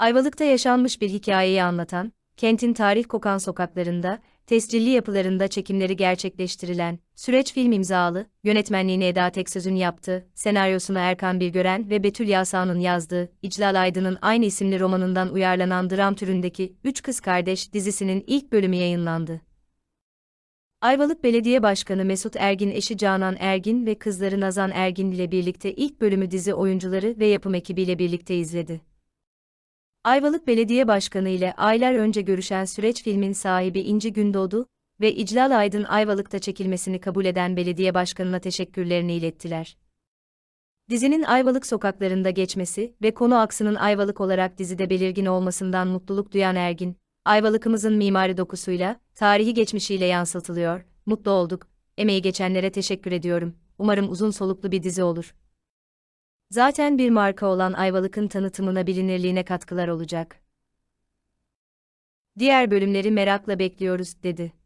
Ayvalık'ta yaşanmış bir hikayeyi anlatan, kentin tarih kokan sokaklarında, tescilli yapılarında çekimleri gerçekleştirilen, süreç film imzalı, yönetmenliğini Eda Teksöz'ün yaptığı, senaryosunu Erkan Bilgören ve Betül Yasa'nın yazdığı, İclal Aydın'ın aynı isimli romanından uyarlanan dram türündeki Üç Kız Kardeş dizisinin ilk bölümü yayınlandı. Ayvalık Belediye Başkanı Mesut Ergin eşi Canan Ergin ve kızları Nazan Ergin ile birlikte ilk bölümü dizi oyuncuları ve yapım ekibiyle birlikte izledi. Ayvalık Belediye Başkanı ile aylar önce görüşen süreç filmin sahibi İnci Gündoğdu ve İclal Aydın Ayvalık'ta çekilmesini kabul eden belediye başkanına teşekkürlerini ilettiler. Dizinin Ayvalık sokaklarında geçmesi ve konu aksının Ayvalık olarak dizide belirgin olmasından mutluluk duyan Ergin, Ayvalık'ımızın mimari dokusuyla, tarihi geçmişiyle yansıtılıyor, mutlu olduk, emeği geçenlere teşekkür ediyorum, umarım uzun soluklu bir dizi olur. Zaten bir marka olan Ayvalık'ın tanıtımına bilinirliğine katkılar olacak. Diğer bölümleri merakla bekliyoruz, dedi.